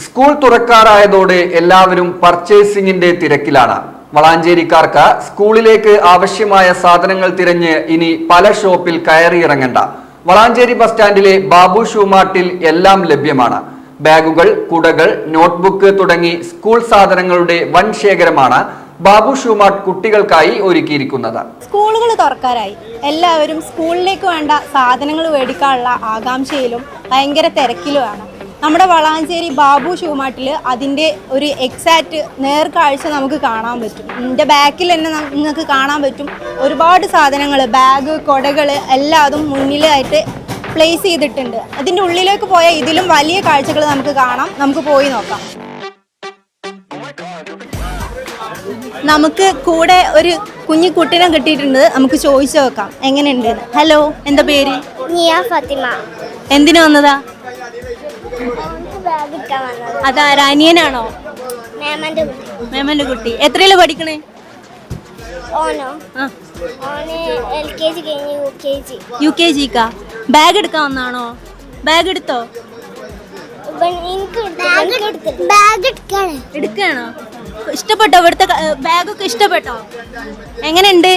School തുറക്കാറായതോടെ എല്ലാവരും പർച്ചേസിംഗിന്റെ തിരക്കിലാണ്. വളാഞ്ചേരിക്കാർക്ക് സ്കൂളിലേക്ക് ആവശ്യമായ സാധനങ്ങൾ തിരഞ്ഞ് ഇനി പല ഷോപ്പിൽ കയറിയിറങ്ങണ്ട. വളാഞ്ചേരി ബസ് സ്റ്റാൻഡിലെ ബാബു ഷൂമാർട്ടിൽ എല്ലാം ലഭ്യമാണ്. ബാഗുകൾ കുടകൾ നോട്ട്ബുക്ക് തുടങ്ങി സ്കൂൾ സാധനങ്ങളുടെ വൻ ശേഖരമാണ് ബാബു ഷൂമാർട്ട് കുട്ടികൾക്കായി ഒരുക്കിയിരിക്കുന്നത്. സ്കൂളുകൾ തുറക്കാറായി. എല്ലാവരും സ്കൂളിലേക്ക് വേണ്ട സാധനങ്ങൾ മേടിക്കാനുള്ള ആകാംക്ഷയിലും ഭയങ്കര തിരക്കിലുമാണ്. നമ്മുടെ വളാഞ്ചേരി ബാബു ഷൂമാട്ടിൽ അതിന്റെ ഒരു എക്സാക്റ്റ് നേർക്കാഴ്ച നമുക്ക് കാണാൻ പറ്റും. എന്റെ ബാക്കിൽ തന്നെ നിങ്ങൾക്ക് കാണാൻ പറ്റും. ഒരുപാട് സാധനങ്ങൾ ബാഗ് കൊടകൾ എല്ലാതും മുന്നിലായിട്ട് പ്ലേസ് ചെയ്തിട്ടുണ്ട്. അതിന്റെ ഉള്ളിലേക്ക് പോയാൽ ഇതിലും വലിയ കാഴ്ചകൾ നമുക്ക് കാണാം. നമുക്ക് പോയി നോക്കാം. നമുക്ക് കൂടെ ഒരു കുഞ്ഞു കുട്ടീനെ കിട്ടിയിട്ടുണ്ട്. നമുക്ക് ചോദിച്ചു നോക്കാം. എങ്ങനെയുണ്ട്? ഹലോ എന്താ പേര്? നിയ ഫാത്തിമ. എന്തിനു വന്നത്? അതാരാ അനിയനാണോ? മേമന്റെ കുട്ടി. മേമന്റെ കുട്ടി. എത്രയിൽ പഠിക്കണേ? ഓനോ? ആ. എൽ കെ ജി കഴിഞ്ഞ് U K G U K ജിക്കാ bag എടുക്കാൻ വന്നാണോ? ബാഗ് എടുത്തോ? എടുക്കാണോ. ഇഷ്ടപ്പെട്ടോ? ഇവിടുത്തെ ബാഗൊക്കെ ഇഷ്ടപ്പെട്ടോ? എങ്ങനെയുണ്ട്?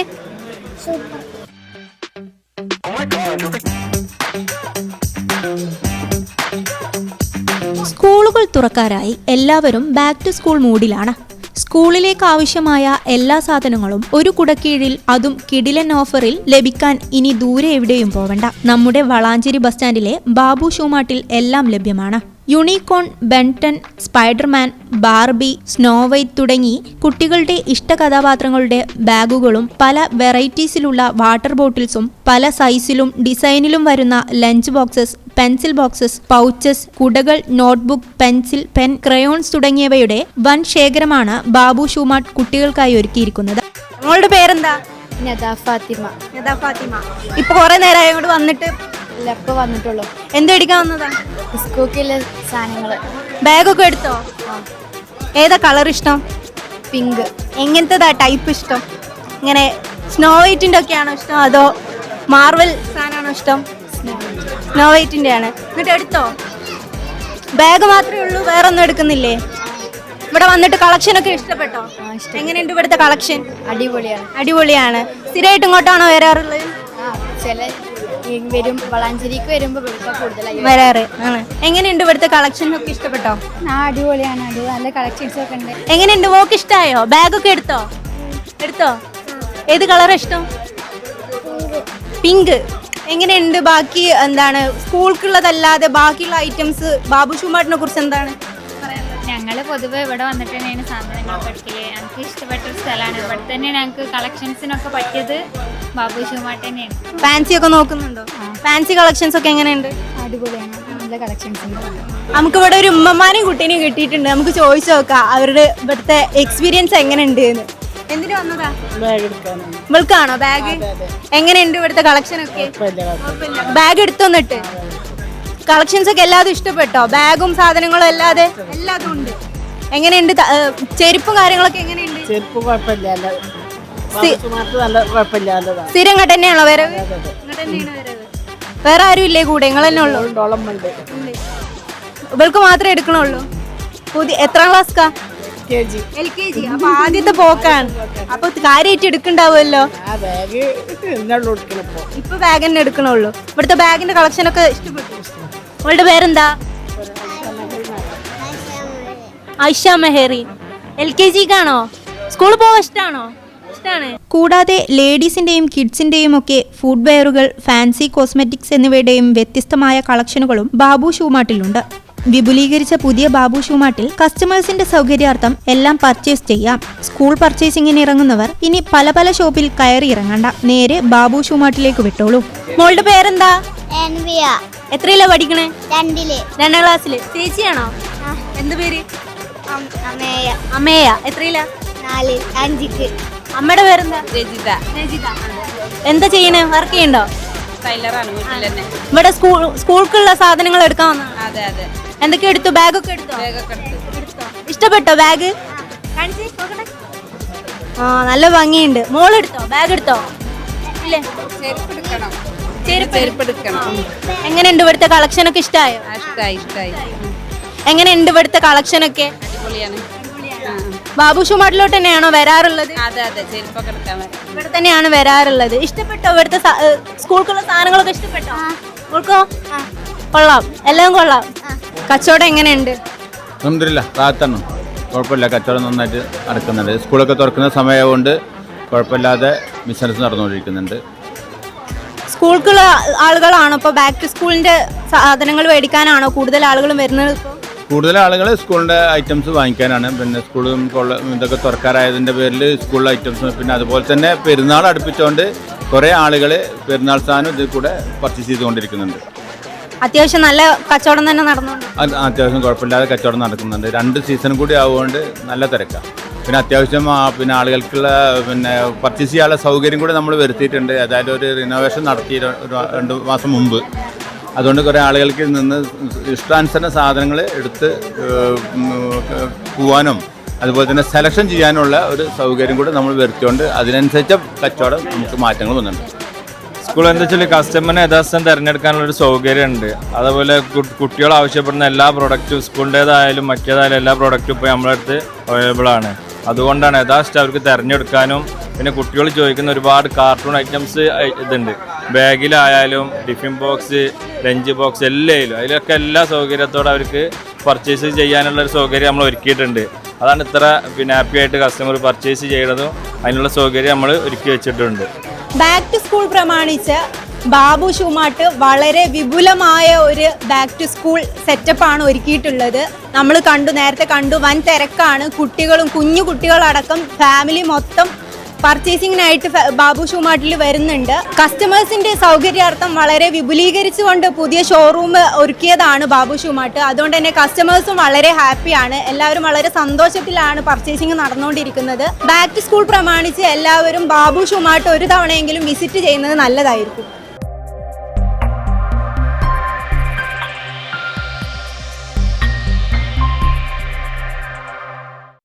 സ്കൂളുകൾ എല്ലാവരും ബാക്ക് ടു സ്കൂൾ മൂഡിലാണ്. സ്കൂളിലേക്ക് ആവശ്യമായ എല്ലാ സാധനങ്ങളും ഒരു കുടക്കീഴിൽ അതും കിടിലൻ ഓഫറിൽ ലഭിക്കാൻ ഇനി ദൂരെ എവിടെയും പോവണ്ട. നമ്മുടെ വളാഞ്ചേരി ബസ് സ്റ്റാൻഡിലെ ബാബു ഷൂമാട്ടിൽ എല്ലാം ലഭ്യമാണ്. Unicorn Ben Ten Spiderman Barbie Snow White തുടങ്ങി കുട്ടികളുടെ ഇഷ്ട കഥാപാത്രങ്ങളുടെ ബാഗുകളും പല വെറൈറ്റീസിലുള്ള വാട്ടർ ബോട്ടിൽസും പല സൈസിലും ഡിസൈനിലും വരുന്ന lunch boxes pencil boxes pouches കുടകൾ നോട്ട്ബുക്ക് പെൻസിൽ പെൻ ക്രയോൺസ് തുടങ്ങിയവയുടെ വൻ ശേഖരമാണ് ബാബു ഷൂമാട്ട് കുട്ടികൾക്കായി ഒരുക്കിയിരിക്കുന്നത്. നിങ്ങളുടെ പേരെന്താ? നദാ ഫാത്തിമ. ഫാത്തിമ. ഇപ്പൊ കുറെ നേരം അങ്ങോട്ട് വന്നിട്ട് ഇല്ല ഇപ്പൊ വന്നിട്ടുള്ളൂ. എന്ത് മേടിക്കാൻ വന്നതാ? സ്കൂക്കിലെ സാധനങ്ങൾ. ബാഗൊക്കെ എടുത്തോ? ഏതാ കളർ ഇഷ്ടം? പിങ്ക്. എങ്ങനത്തേതാ ടൈപ്പ് ഇഷ്ടം? ഇങ്ങനെ സ്നോ വൈറ്റിന്റെ ഒക്കെയാണോ ഇഷ്ടം? അതോ മാർവൽ സാധനമാണോ ഇഷ്ടം? സ്നോ വൈറ്റിന്റെ ആണ്. എന്നിട്ട് എടുത്തോ? ബാഗ് മാത്രമേ ഉള്ളൂ വേറെ ഒന്നും എടുക്കുന്നില്ലേ? ഇവിടെ വന്നിട്ട് കളക്ഷൻ ഒക്കെ ഇഷ്ടപ്പെട്ടോ. എങ്ങനെയുണ്ട് ഇവിടുത്തെ കളക്ഷൻ അടിപൊളിയാണ്. അടിപൊളിയാണ്. സ്ഥിരമായിട്ട് ഇങ്ങോട്ടാണോ വരാറുള്ളത്? ചില വരും വളാഞ്ചേരിക്ക് വരുമ്പോ വെളുപ്പം കൂടുതലായി വരാറ്. ആണ്. എങ്ങനെയുണ്ട് ഇവിടുത്തെ കളക്ഷൻ ഒക്കെ ഇഷ്ടപ്പെട്ടോ? ആ അടിപൊളിയാണ് അടി നല്ല കളക്ഷൻസ് ഒക്കെ ഉണ്ട്. എങ്ങനെയുണ്ട്? മോക്ക് ഇഷ്ടായോ? ബാഗൊക്കെ എടുത്തോ? എടുത്തോ? ഏത് കളർ ഇഷ്ടം? പിങ്ക് എങ്ങനെയുണ്ട്? ബാക്കി എന്താണ്? സ്കൂൾക്കുള്ളതല്ലാതെ ബാക്കിയുള്ള ഐറ്റംസ് ബാബു ഷുമാട്ടിനെ കുറിച്ച് എന്താണ്? ഞങ്ങൾ പൊതുവെ ഇവിടെ വന്നിട്ട് തന്നെയാണ് സാധനങ്ങൾ പഠിക്കൽ. ഞങ്ങൾക്ക് ഇഷ്ടപ്പെട്ട ഒരു സ്ഥലമാണ്. ഇവിടെ തന്നെ ഞങ്ങൾക്ക് കളക്ഷൻസിനൊക്കെ പറ്റിയത് ബാബു ഷൂമാട്ട് തന്നെയാണ്. ഫാൻസി ഒക്കെ നോക്കുന്നുണ്ടോ ഫാൻസി കളക്ഷൻസ് ഒക്കെ എങ്ങനെയുണ്ട്? അടിപൊളിയാണ്. നല്ല കളക്ഷൻസ് ഉണ്ട്. നമുക്ക് ഇവിടെ ഒരു ഉമ്മമാരെയും കുട്ടീനെയും കിട്ടിയിട്ടുണ്ട്. നമുക്ക് ചോദിച്ചു നോക്കാം. അവരുടെ ഇവിടുത്തെ എക്സ്പീരിയൻസ് എങ്ങനെയുണ്ട് എന്ന് എന്തിനു വന്നതാ? ഇവൾക്കാണോ ബാഗ് എങ്ങനെയുണ്ട് ഇവിടുത്തെ കളക്ഷൻ ഒക്കെ? ബാഗ് എടുത്തോന്നിട്ട് കളക്ഷൻസ് ഒക്കെ എല്ലാതും ഇഷ്ടപ്പെട്ടോ? ബാഗും സാധനങ്ങളും അല്ലാതെ? എല്ലാതും ഉണ്ട്. എങ്ങനെയുണ്ട്? ചെരുപ്പും കാര്യങ്ങളൊക്കെ എങ്ങനെയുണ്ട്? ചെരുപ്പ് കുഴപ്പമില്ല. നല്ല കുഴപ്പമില്ല സ്ഥിരം ഇങ്ങോട്ട് തന്നെയാണോ വരവ്? വേറെ ആരും ഇല്ലേ കൂടെ? നിങ്ങൾ തന്നെ ഉള്ളു? ഇവൾക്ക് മാത്രമേ എടുക്കണുള്ളൂ? പുതിയ എത്രാം ക്ലാസ് കാ ജി. L K G. അപ്പൊ ആദ്യത്തെ പോക്കാണ്. അപ്പൊ കാര്യമായിട്ട് എടുക്കണ്ടാവുമല്ലോ? ഇപ്പൊ. ബാഗ് തന്നെ എടുക്കണുള്ളൂ. ഇവിടുത്തെ ബാഗിന്റെ കളക്ഷൻ ഒക്കെ ഇഷ്ടപ്പെട്ടു. അവളുടെ പേരെന്താ? ഐഷ മെഹറി. എൽ കെ ജിക്കാണോ സ്കൂളിൽ പോവാൻ ഇഷ്ടമാണോ ഇഷ്ടമാണ് കൂടാതെ ലേഡീസിന്റെയും കിഡ്സിന്റെയും ഒക്കെ ഫുഡ് വെയറുകൾ ഫാൻസി കോസ്മെറ്റിക്സ് എന്നിവയുടെയും വ്യത്യസ്തമായ കളക്ഷനുകളും ബാബു ഷൂമാട്ടിലുണ്ട്. വിപുലീകരിച്ച പുതിയ ബാബു ഷൂമാട്ടിൽ കസ്റ്റമേഴ്സിന്റെ സൗകര്യാർത്ഥം എല്ലാം പർച്ചേസ് ചെയ്യാം. സ്കൂൾ പർച്ചേസിംഗിന് ഇറങ്ങുന്നവർ ഇനി പല പല ഷോപ്പിൽ കയറി ഇറങ്ങണ്ട. നേരെ ബാബു ഷൂമാട്ടിലേക്ക് വിട്ടോളൂ. മോളുടെ പേരെന്താ? എത്രയിലാ പഠിക്കണേ? രണ്ടിൽ. രണ്ടാം ക്ലാസ്സിൽ. ചേച്ചിയാണോ? എന്ത് പേര്? അമ്മയ. അമ്മേയ. എത്രയിലാ? നാല്. അഞ്ചിക്ക്. അമ്മയുടെ പേരെന്താ? രജിത. രജിത. എന്താ ചെയ്യണേ? വർക്ക് ചെയ്യണ്ടോ? ടൈലറാണ് വീട്ടിൽ തന്നെ ഇവിടെ സ്കൂൾ സ്കൂൾക്കുള്ള സാധനങ്ങൾ എടുക്കാൻ വന്നു അതെ അതെ. എന്തൊക്കെ എടുത്തു? ബാഗൊക്കെ എടുത്തോ? ബാഗൊക്കെ എടുത്ത്. ഇഷ്ടപ്പെട്ടോ ബാഗ്? ആ. നല്ല ഭംഗിയുണ്ട്. മോൾ എടുത്തോ ബാഗ് എടുത്തോ? ഇല്ലേ? ശരി എടുക്കണം. ചെരുപ്പ് എടുക്കണം എങ്ങനെയുണ്ട് ഇവിടുത്തെ കളക്ഷൻ ഒക്കെ ഇഷ്ടമായോ ഇഷ്ടമായി ഇഷ്ടായി ഇഷ്ടായി. എങ്ങനെയുണ്ട് ഇവിടുത്തെ കളക്ഷനൊക്കെ അടിപൊളിയാണ്. ആ. ബാബു ഷുമാട്ടിലോട്ട് തന്നെയാണോ വരാറുള്ളത്? അതെ അതെ ചെരുപ്പൊക്കെ എടുക്കാൻ വരാം. ഇവിടെ തന്നെയാണ് വരാറുള്ളത്. ഇഷ്ടപ്പെട്ടോ ഇവിടുത്തെ സ്കൂൾക്കുള്ള സാധനങ്ങളൊക്കെ ഇഷ്ടപ്പെട്ടോ? കൊള്ളാം. എല്ലാം കൊള്ളാം. കച്ചവടം എങ്ങനെയുണ്ട്? അലഹമില്ല റാത്താണ് കുഴപ്പമില്ല കച്ചവടം നന്നായിട്ട് നടക്കുന്നുണ്ട്. സ്കൂളൊക്കെ തുറക്കുന്ന സമയമുണ്ട് കുഴപ്പമില്ലാതെ ബിസിനസ് നടന്നുകൊണ്ടിരിക്കുന്നുണ്ട്. സ്കൂൾക്കുള്ള ആളുകളാണോ? ഇപ്പോൾ ബാക്ക് ടു സ്കൂളിന്റെ സാധനങ്ങൾ മേടിക്കാനാണോ കൂടുതൽ ആളുകളും വരുന്നത് കൂടുതൽ ആളുകൾ സ്കൂളിന്റെ ഐറ്റംസ് വാങ്ങിക്കാനാണ്. പിന്നെ സ്കൂളും ഇതൊക്കെ തുറക്കാറായതിന്റെ പേരിൽ സ്കൂളിലെ ഐറ്റംസ് പിന്നെ അതുപോലെ തന്നെ പെരുന്നാൾ അടുപ്പിച്ചുകൊണ്ട് കുറേ ആളുകൾ പെരുന്നാൾ സാധനം ഇതിൽ കൂടെ പർച്ചേസ് ചെയ്തുകൊണ്ടിരിക്കുന്നുണ്ട്. അത്യാവശ്യം നല്ല കച്ചവടം തന്നെ നടന്നുണ്ട് അത് അത്യാവശ്യം കുഴപ്പമില്ലാതെ കച്ചവടം നടക്കുന്നുണ്ട്. രണ്ട് സീസൺ കൂടി ആവുകൊണ്ട് നല്ല തിരക്കാണ് പിന്നെ അത്യാവശ്യം പിന്നെ ആളുകൾക്കുള്ള പിന്നെ പർച്ചേസ് ചെയ്യാനുള്ള സൗകര്യം കൂടി നമ്മൾ വരുത്തിയിട്ടുണ്ട്. അതായത് ഒരു റിനോവേഷൻ നടത്തി രണ്ട് മാസം മുമ്പ്. അതുകൊണ്ട് കുറേ ആളുകൾക്ക് നിന്ന് ഇഷ്ടാനുസരണ സാധനങ്ങൾ എടുത്ത് പോവാനും അതുപോലെ തന്നെ സെലക്ഷൻ ചെയ്യാനുള്ള ഒരു സൗകര്യം കൂടി നമ്മൾ വരുത്തിക്കൊണ്ട് അതിനനുസരിച്ച കച്ചവടം നമുക്ക് മാറ്റങ്ങൾ വന്നിട്ടുണ്ട്. സ്കൂൾ എന്താ വെച്ചാൽ കസ്റ്റമറിനെ യഥാസ്ഥം തിരഞ്ഞെടുക്കാനുള്ള ഒരു സൗകര്യമുണ്ട്. അതുപോലെ കുട്ടികൾ ആവശ്യപ്പെടുന്ന എല്ലാ പ്രൊഡക്റ്റും സ്കൂളിന്റേതായാലും മറ്റേതായാലും എല്ലാ പ്രൊഡക്റ്റും ഇപ്പോൾ നമ്മളെ അടുത്ത് അവൈലബിൾ ആണ്. അതുകൊണ്ടാണ് യഥാർത്ഥം അവർക്ക് തിരഞ്ഞെടുക്കാനും പിന്നെ കുട്ടികൾ ചോദിക്കുന്ന ഒരുപാട് കാർട്ടൂൺ ഐറ്റംസ് ഇതുണ്ട്. ബാഗിലായാലും ടിഫിൻ ബോക്സ് ലഞ്ച് ബോക്സ് എല്ലായിലും. അതിലൊക്കെ എല്ലാ സൗകര്യത്തോടെ അവർക്ക് പർച്ചേസ് ചെയ്യാനുള്ള ഒരു സൗകര്യം നമ്മൾ ഒരുക്കിയിട്ടുണ്ട്. അതാണ് ഇത്ര പിന്നെ ഹാപ്പി ആയിട്ട് കസ്റ്റമർ പർച്ചേസ് ചെയ്യുന്നതും അതിനുള്ള സൗകര്യം നമ്മൾ ഒരുക്കി വെച്ചിട്ടുണ്ട്. ബാക്ക് ടു സ്കൂൾ പ്രമാണിച്ച് ബാബു ഷൂമാട്ട് വളരെ വിപുലമായ ഒരു ബാക്ക് ടു സ്കൂൾ സെറ്റപ്പാണ് ഒരുക്കിയിട്ടുള്ളത്. നമ്മൾ കണ്ടു നേരത്തെ കണ്ടു വൻ തിരക്കാണ്. കുട്ടികളും കുഞ്ഞു കുട്ടികളടക്കം ഫാമിലി മൊത്തം പർച്ചേസിങ്ങിനായിട്ട് ബാബു ഷോ മാർട്ടിൽ വരുന്നുണ്ട്. കസ്റ്റമേഴ്സിന്റെ സൗകര്യാർത്ഥം വളരെ വിപുലീകരിച്ചുകൊണ്ട് പുതിയ ഷോറൂം ഒരുക്കിയതാണ് ബാബു ഷൂമാട്ട്. അതുകൊണ്ട് തന്നെ കസ്റ്റമേഴ്സും വളരെ ഹാപ്പിയാണ് എല്ലാവരും വളരെ സന്തോഷത്തിലാണ് പർച്ചേസിംഗ് നടന്നുകൊണ്ടിരിക്കുന്നത്. ബാക്ക് ടു സ്കൂൾ പ്രമാണിച്ച് എല്ലാവരും ബാബു ഷൂമാട്ട് ഒരു തവണയെങ്കിലും വിസിറ്റ് ചെയ്യുന്നത് നല്ലതായിരിക്കും.